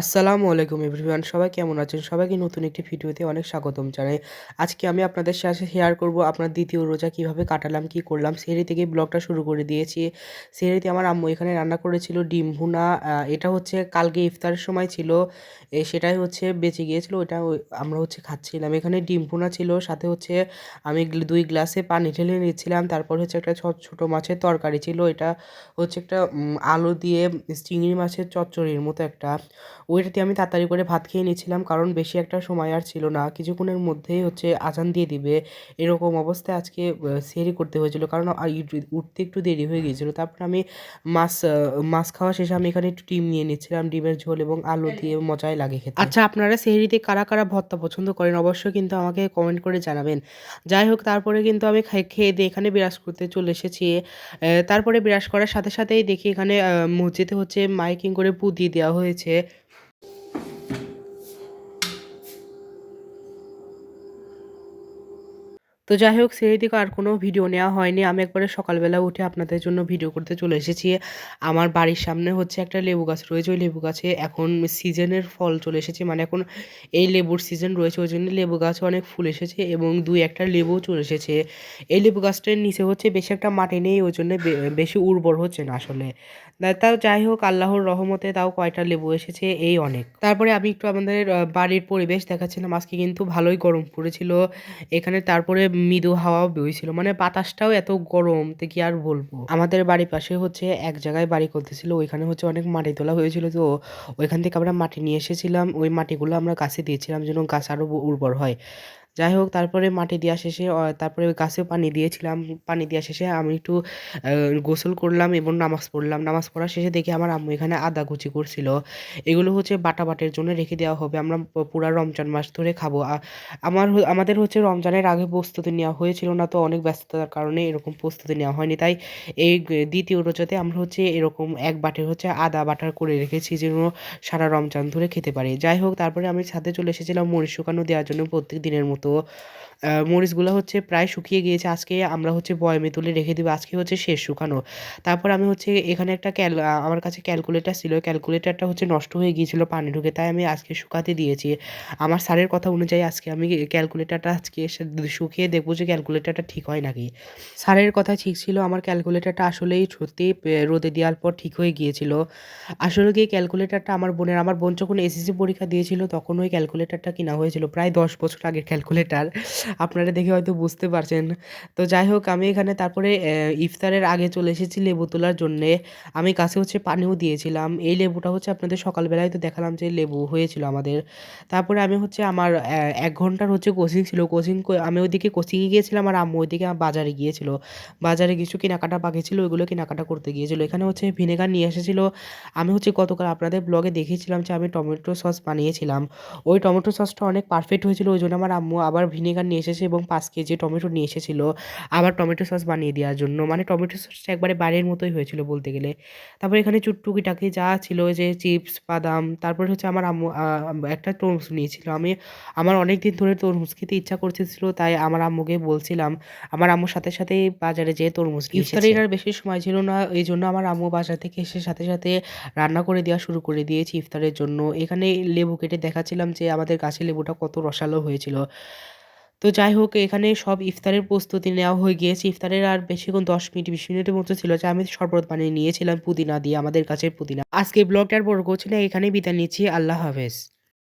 আসসালামু আলাইকুম এভরিওয়ান, সবাই কেমন আছেন? সবাইকে নতুন একটি ভিডিওতে অনেক স্বাগতম জানাই। আজকে আমি আপনাদের সাথে শেয়ার করব আপনার দ্বিতীয় রোজা কীভাবে কাটালাম, কি করলাম সেরি থেকে ব্লগটা শুরু করে দিয়েছি। সেরিতে আমার আম্মু এখানে রান্না করেছিল ডিম ভুনা এটা হচ্ছে কালকে ইফতারের সময় ছিল সেটাই হচ্ছে বেঁচে গিয়েছিল ওটা আমরা হচ্ছে খাচ্ছিলাম। এখানে ডিম ভুনা ছিল, সাথে হচ্ছে আমি দুই গ্লাসে পানি ঢেলে নিচ্ছিলাম তারপর হচ্ছে একটা ছোট মাছের তরকারি ছিল, এটা হচ্ছে একটা আলু দিয়ে চিংড়ি মাছের চচ্চড়ির মতো একটা। ওইটাতে আমি তাড়াতাড়ি করে ভাত খেয়ে নিয়েছিলাম কারণ বেশি একটা সময় আর ছিল না। কিছুক্ষণের মধ্যেই হচ্ছে আজান দিয়ে দিবে। এরকম অবস্থায় আজকে সেহরি করতে হয়েছিল কারণ উঠতে একটু দেরি হয়ে গিয়েছিল। তারপর আমি মাছ মাছ খাওয়া শেষে আমি এখানে একটু ডিম নিয়ে নিচ্ছিলাম ডিমের ঝোল এবং আলু দিয়ে মজাই লাগে খেতে। আচ্ছা আপনারা সেহরিতে কারা কারা ভর্তা পছন্দ করেন অবশ্যই কিন্তু আমাকে কমেন্ট করে জানাবেন। যাই হোক তারপরে কিন্তু আমি খাই- খেয়ে দিয়ে এখানে বিরাজ করতে চলে এসেছি। তারপরে বিরাজ করার সাথে সাথেই দেখি এখানে মসজিদে হচ্ছে মাইকিং করে পু দিয়ে দেওয়া হয়েছে। তো যাই হোক সেই দিকে আর কোনো ভিডিও নেওয়া হয়নি। আমি একবারে সকালবেলা উঠে আপনাদের জন্য ভিডিও করতে চলে এসেছি। আমার বাড়ির সামনে হচ্ছে একটা লেবু গাছ রয়েছে। ওই লেবু গাছে এখন সিজনের ফল চলে এসেছে। মানে এখন এই লেবুর সিজন রয়েছে। ওই জন্য লেবু গাছে অনেক ফুল এসেছে এবং দুই একটা লেবুও চলে এসেছে। এই লেবু গাছটার নিচে হচ্ছে বেশি একটা মাটি নেই। ওই জন্য বেশি উর্বর হচ্ছে না আসলে। তাও যাই হোক আল্লাহর রহমতে তাও কয়টা লেবু এসেছে, এই অনেক। তারপরে আমি একটু আমাদের বাড়ির পরিবেশ দেখাচ্ছিলাম। আজকে কিন্তু ভালোই গরম পড়েছিল। এখানে তারপরে মৃদু হাওয়াও বইছিল। মানে বাতাসটাও এত গরম তো কি আর বলব? আমাদের বাড়ির পাশে হচ্ছে এক জায়গায় বাড়ি করতেছিল, ওইখানে হচ্ছে অনেক মাটি তোলা হয়েছিল। তো ওইখান থেকে আমরা মাটি নিয়ে এসেছিলাম, ওই মাটিগুলো আমরা গাছে দিয়েছিলাম যেন গাছ আরও উর্বর হয়। যাই হোক তারপরে মাটি দেওয়া শেষে তারপরে গাছেও পানি দিয়েছিলাম। পানি দেওয়া শেষে আমি একটু গোসল করলাম এবং নামাজ পড়লাম। নামাজ পড়ার শেষে দেখি আমার আম্মু এখানে আদা কুচি করছিল। এগুলো হচ্ছে বাটা বাটের জন্য রেখে দেওয়া হবে। আমরা পুরো রমজান মাস ধরে খাব। আমার আমাদের হচ্ছে রমজানের আগে প্রস্তুতি নেওয়া হয়েছিল না তো অনেক ব্যস্ততার কারণে এরকম প্রস্তুতি নেওয়া হয়নি। তাই এই দ্বিতীয় রোজাতে আমরা হচ্ছে এরকম এক বাটের হচ্ছে আদা বাটার করে রেখেছি যেন সারা রমজান ধরে খেতে পারি। যাই হোক তারপরে আমি ছাদে চলে এসেছিলাম মরিচ শুকানো দেওয়ার জন্য প্রত্যেক দিনের মতো। আহ, মরিচগুলো হচ্ছে প্রায় শুকিয়ে গিয়েছে। আজকে আমরা হচ্ছে বয়মে তুলে রেখে দেবো। আজকে হচ্ছে শেষ শুকানো। তারপর আমি হচ্ছে এখানে একটা ক্যাল আমার কাছে ক্যালকুলেটার ছিল। ক্যালকুলেটারটা হচ্ছে নষ্ট হয়ে গিয়েছিল পানি ঢুকে তাই আমি আজকে শুকাতে দিয়েছি। আমার স্যারের কথা অনুযায়ী আজকে আমি ক্যালকুলেটারটা আজকে শুকিয়ে দেখব যে ক্যালকুলেটারটা ঠিক হয় নাকি। স্যারের কথা ঠিক ছিল। আমার ক্যালকুলেটারটা আসলেই সত্যি রোদে দেওয়ার পর ঠিক হয়ে গিয়েছিল। আসলে কি ক্যালকুলেটারটা আমার বোনের আমার বোন যখন এসএসসি পরীক্ষা দিয়েছিল তখন ওই ক্যালকুলেটারটা কিনা হয়েছিল। প্রায় দশ বছর আগের ক্যালকুলেটার। আপনারা দেখে হয়তো বুঝতে পারছেন। তো যাই হোক, আমি এখানে তারপরে ইফতারের আগে চলে এসেছি লেবু তোলার জন্যে। আমি গাছে হচ্ছে পানিও দিয়েছিলাম। এই লেবুটা হচ্ছে আপনাদের সকালবেলায় তো দেখালাম যে লেবু হয়েছিল আমাদের। তারপরে আমি হচ্ছে আমার এক ঘণ্টার হচ্ছে কোচিং ছিল। কোচিং আমি ওইদিকে কোচিংয়ে গিয়েছিলাম আর আম্মু ওইদিকে বাজারে গিয়েছিল। বাজারে কিছু কেনাকাটা বাকি ছিল, ওইগুলো কেনাকাটা করতে গিয়েছিল। এখানে হচ্ছে ভিনেগার নিয়ে এসেছিল। আমি হচ্ছে গতকাল আপনাদের ব্লগে দেখিয়েছিলাম যে আমি টমেটো সস বানিয়েছিলাম। ওই টমেটো সসটা অনেক পারফেক্ট হয়েছিল। ওই জন্য আমার আম্মু আবার ভিনেগার নিয়ে এসেছে এবং পাঁচ কেজি টমেটো নিয়ে এসেছিল। আবার টমেটো সস বানিয়ে দেওয়ার জন্য। মানে টমেটো সসটা একবারে বাইরের মতোই হয়েছিল বলতে গেলে। তারপর এখানে চুটটুকিটাকি যা ছিল যে চিপস, বাদাম, তারপর হচ্ছে আমার আম্মু একটা তরমুজ নিয়েছিল। আমি, আমার অনেক দিন ধরে তরমুজ খেতে ইচ্ছা করতেছিল, তাই আমার আম্মুকে বলছিলাম, আমার আম্মুর সাথে সাথে বাজারে যেয়ে তরমুজ ইফতারের আর বেশি সময় ছিল না, এই জন্য আমার আম্মু বাজার থেকে এসে সাথে সাথে রান্না করে দেওয়া শুরু করে দিয়েছি ইফতারের জন্য। এখানে লেবু কেটে দেখাচ্ছিলাম যে আমাদের গাছের লেবুটা কত রসালো হয়েছিল। তো যাই হোক এখানে সব ইফতারের প্রস্তুতি নেওয়া হয়ে গিয়েছে। ইফতারের আর বেশিক্ষণ দশ মিনিট, বিশ মিনিটের মতো ছিল যে আমি শরবত বানিয়ে নিয়েছিলাম পুদিনা দিয়ে, আমাদের কাছে পুদিনা। আজকে ব্লগটার বড় করছি না এখানে বিদায় নিচ্ছি। আল্লাহ হাফেজ।